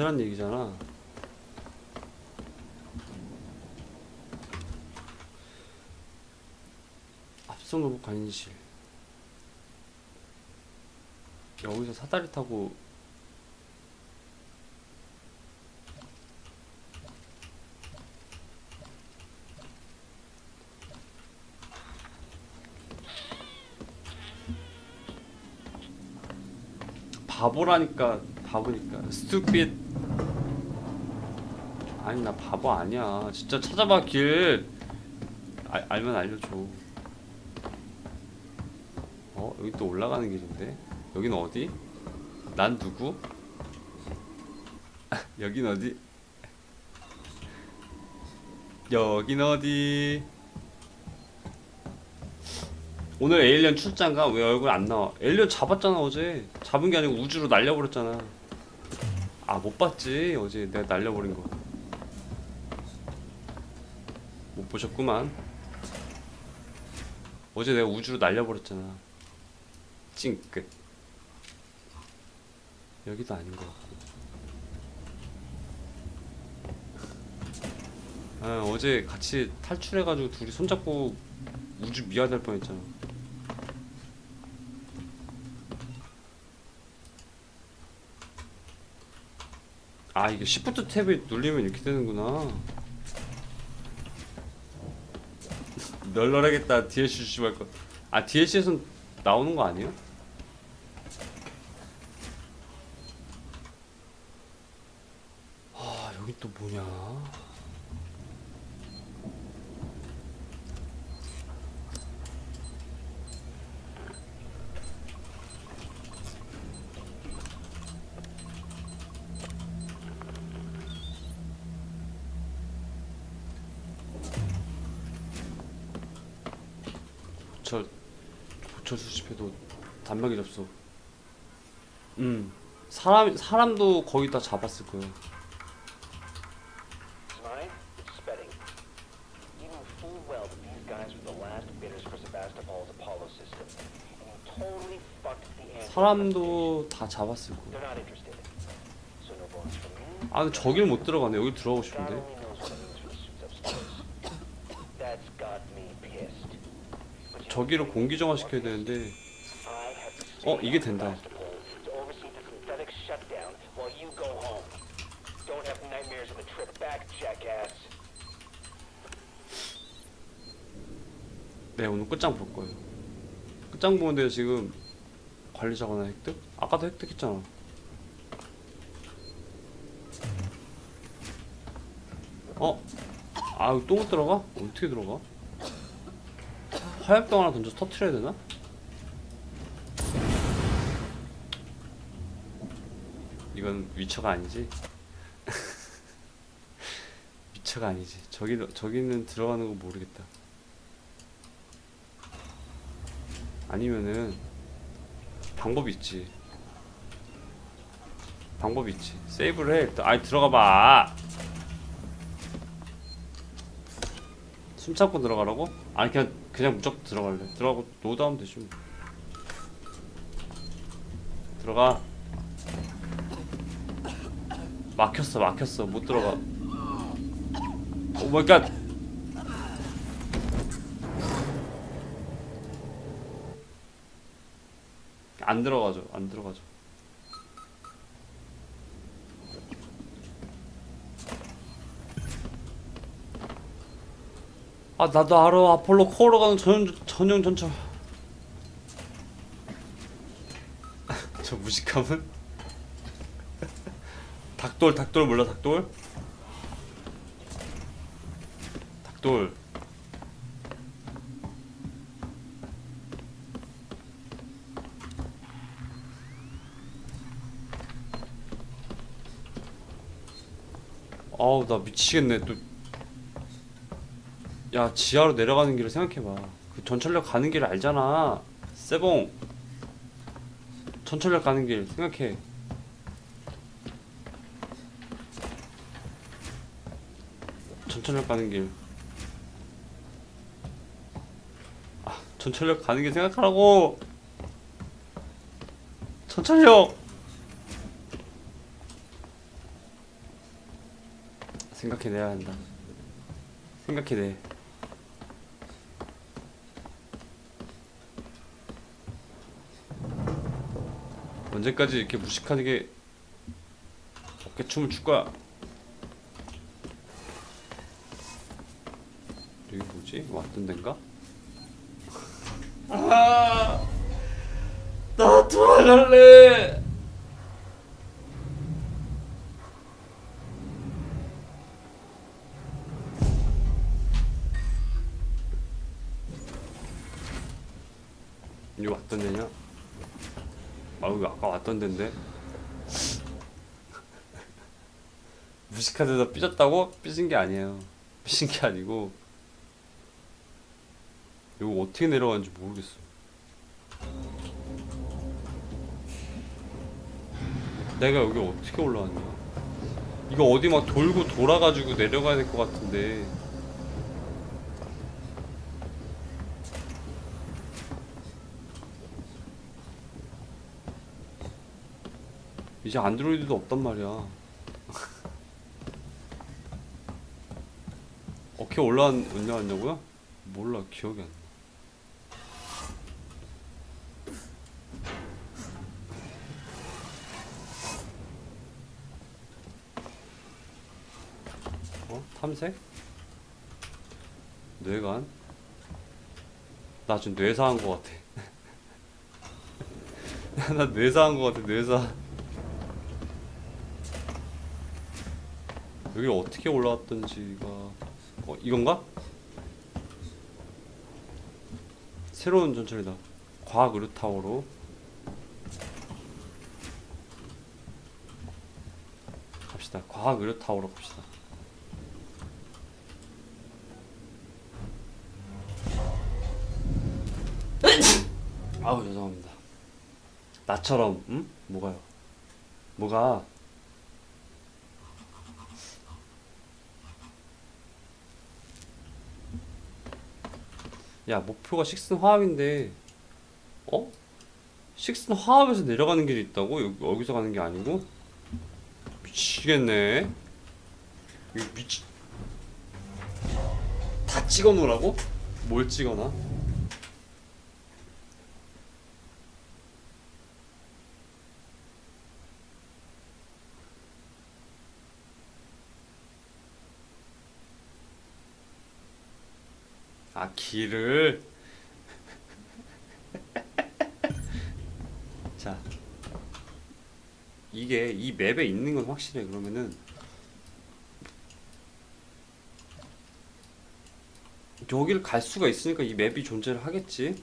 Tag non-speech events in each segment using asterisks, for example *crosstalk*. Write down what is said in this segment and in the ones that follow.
되란 얘기잖아. 앞선 로봇 관실. 여기서 사다리 타고 바보라니까 바보니까 스투핏 아니 나 바보 아니야. 진짜 찾아봐 길. 알, 알면 알려줘. 어 여기 또 올라가는 길인데? 여긴 어디? 난 누구? *laughs* 여긴 어디? 여긴 어디? 오늘 에일리언 출장가? 왜 얼굴 안 나와? 에일리언 잡았잖아 어제. 잡은 게 아니고 우주로 날려버렸잖아. 아 못 봤지 어제. 내가 날려버린 거. 못 보셨구만. 어제 내가 우주로 날려버렸잖아. 찡끗. 여기도 아닌 것 같고. 아, 어제 같이 탈출해가지고 둘이 손잡고 우주 미화될 뻔했잖아. 아 이게 시프트 탭이 눌리면 이렇게 되는구나 널널하겠다 DLC 주시할 거. 아 DLC에선 나오는 거 아니에요? 아 여기 또 뭐냐? 저 보철 수집해도 단박이 접수. 음 사람 사람도 거의 다 잡았을 거예요. 사람도 다 잡았을 거예요. 아 근데 저길 못 들어가네. 여기 들어가고 싶은데. 저기를 know, 공기 정화 시켜야 되는데 어, 이게 된다. 네 오늘 끝장 볼 거예요. 끝장 보는데 지금 관리자거나 획득? 아까도 획득했잖아. 어? 아 여기 또못 들어가? 어떻게 들어가? 화약병 하나 던져서 터트려야 되나? 이건 위쳐가 아니지? *laughs* 위쳐가 아니지. 저기 저기는 들어가는 거 모르겠다. 아니면은 방법이 있지. 방법이 있지. 세이브를 해. 아니 들어가 봐. 숨 참고 들어가라고? 아니 그냥 그냥 무조건 들어갈래. 들어가고 노드하면 되지. 뭐. 들어가. 막혔어, 막혔어. 못 들어가. 오 마이 갓. 안 들어가죠. 안 들어가죠. 아 나도 알아. 아폴로 코어로 가는 전용 전용 전차. *laughs* 저 무식함은? 닭돌 닭돌 몰라 닭돌? 닭돌. 아우 나 미치겠네 또. 야 지하로 내려가는 길을 생각해봐. 그 전철역 가는 길 알잖아. 세봉. 전철역 가는 길 생각해. 전철역 가는 길. 아 전철역 가는 길 생각하라고. 전철역. 생각해내야 한다. 생각해내. 언제까지 이렇게 무식하게 어깨춤을 출 거야? 여기 뭐지? 왔던 데인가? 아, 나 돌아갈래. 여기 왔던 데냐? 아 여기 아까 왔던 데인데 *laughs* 무식하데서 삐졌다고? 삐진 게 아니에요 삐진 게 아니고 이거 어떻게 내려가는지 모르겠어 내가 여기 어떻게 올라왔냐 이거 어디 막 돌고 돌아가지고 내려가야 될 것 같은데 이제 안드로이드도 없단 말이야. *laughs* 어떻게 올라왔, 올라왔냐고요? 몰라, 기억이 안 나. 어? 탐색? 뇌관? 나 지금 뇌사한 것 같아. *laughs* 나 뇌사한 것 같아, 뇌사. 여기 어떻게 올라왔던지가 어 이건가? 새로운 전철이다. 과학 의료 타워로 갑시다. 과학 의료 타워로 갑시다. 아우 죄송합니다. 나처럼 응? 뭐가요? 뭐가? 야 목표가 식슨 화학인데 어? 식슨 화학에서 내려가는 길이 있다고? 여기, 여기서 가는 게 아니고? 미치겠네 이거 미치 다 찍어 놓으라고? 뭘 찍어놔? 아 길을. *laughs* 자 이게 이 맵에 있는 건 확실해 그러면은. 여기를 갈 수가 있으니까 이 맵이 존재를 하겠지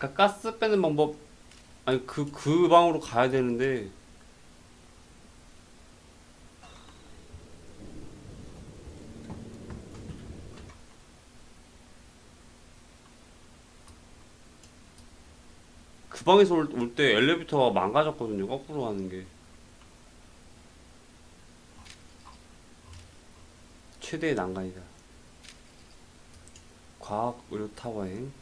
아까 가스 빼는 방법 아니 그 그 방으로 가야 되는데. 그 방에서 올 때 엘리베이터가 망가졌거든요 거꾸로 가는 게. 최대의 난간이다. 과학 의료 타워행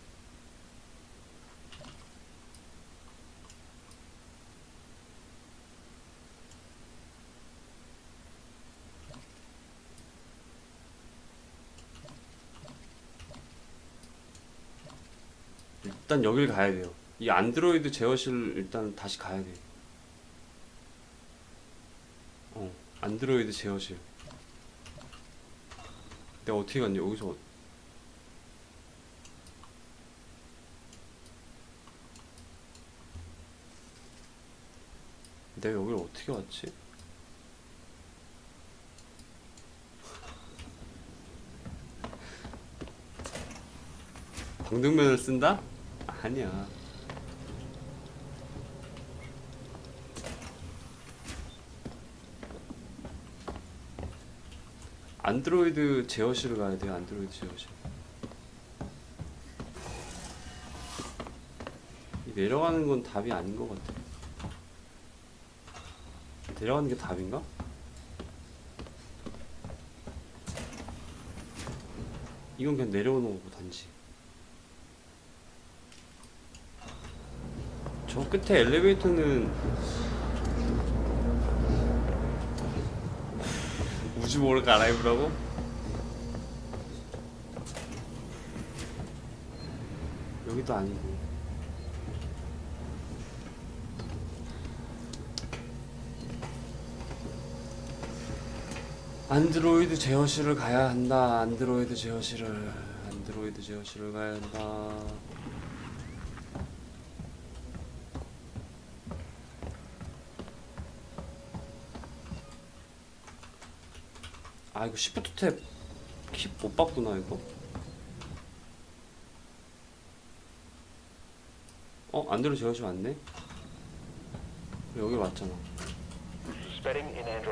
일단 여길 가야 돼요. 이 안드로이드 제어실 일단 다시 가야 돼. 어, 안드로이드 제어실. 내가 어떻게 갔냐? 여기서 어- 내가 여기를 어떻게 왔지? *laughs* 방등면을 쓴다? 아니야. 안드로이드 제어실을 가야 돼요. 안드로이드 제어실. 내려가는 건 답이 아닌 것 같아. 내려가는 게 답인가? 이건 그냥 내려오는 거고 단지. 저 끝에 엘리베이터는 우주 모를 갈아입으라고? 여기도 아니고. 안드로이드 제어실을 가야 한다. 안드로이드 제어실을. 안드로이드 제어실을 가야 한다 이거 시프트 탭 킵 못 봤구나 이거 어 안드로이드 제어실 맞네 여기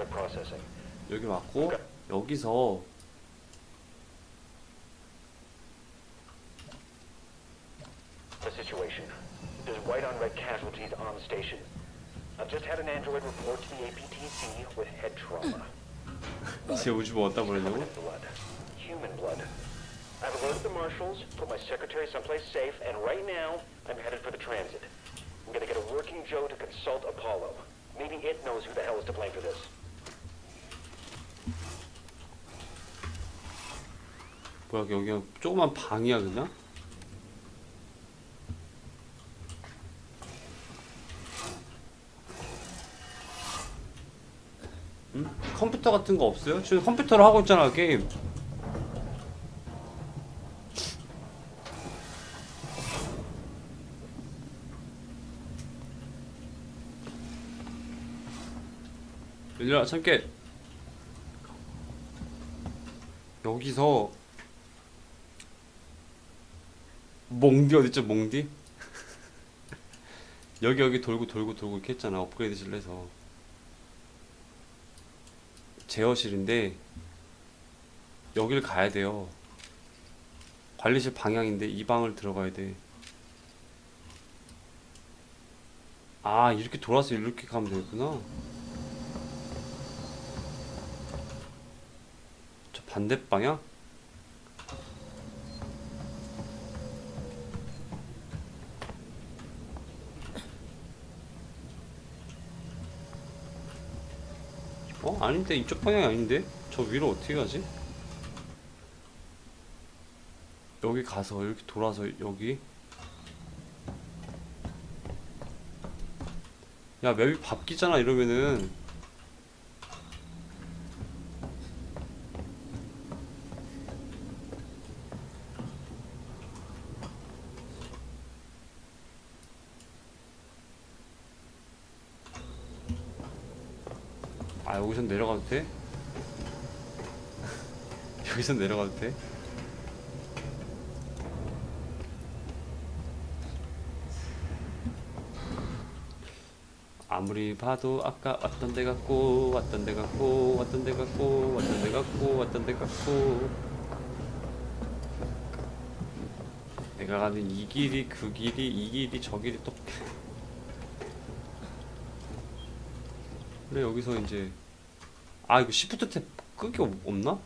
processing. 여기 맞고 여기서. I've just had an android report to the APTC with head trauma. 제 우주 뭐 어디다 blood. Human blood. I've alerted the marshals, put my secretary someplace safe, and right now, I'm headed for the transit. I'm gonna get a working Joe to consult Apollo. Maybe it knows who the hell is to blame for this. 뭐야 여기 그냥 조그만 방이야 그냥? 응? 컴퓨터 같은 거 없어요? 지금 컴퓨터로 하고 있잖아 게임 얘들아 참깨 여기서 몽디 어딨죠 몽디? *laughs* 여기 여기 돌고 돌고 돌고 이렇게 했잖아 업그레이드실 해서 제어실인데 여길 가야 돼요. 관리실 방향인데 이 방을 들어가야 돼 아 이렇게 돌아서 이렇게 가면 되구나. 저 반대 방향? 어? 아닌데 이쪽 방향이 아닌데? 저 위로 어떻게 가지? 여기 가서 이렇게 돌아서 여기 야 맵이 바뀌잖아 이러면은 아 여기선 내려가도 돼? *laughs* 여기선 내려가도 돼? 아무리 봐도 아까 왔던 데 같고 왔던 데 같고 왔던 데 같고 왔던 데 같고 왔던 데 같고 내가 가는 이 길이 그 길이 이 길이 저 길이 또 그래 여기서 이제 아 이거 시프트 탭 끄기 없- 없나?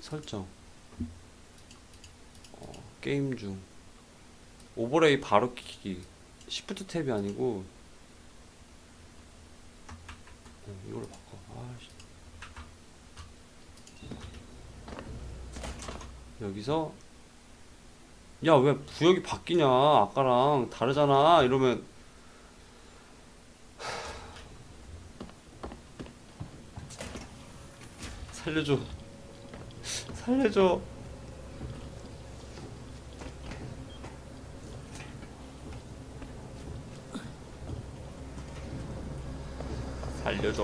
설정. 어, 게임 중. 오버레이 바로 키기. 시프트 탭이 아니고 어, 이걸로 바꿔. 아 씨. 여기서 야 왜 구역이 바뀌냐? 아까랑 다르잖아. 이러면 *sighs* *laughs* 살려줘. 살려줘. 살려줘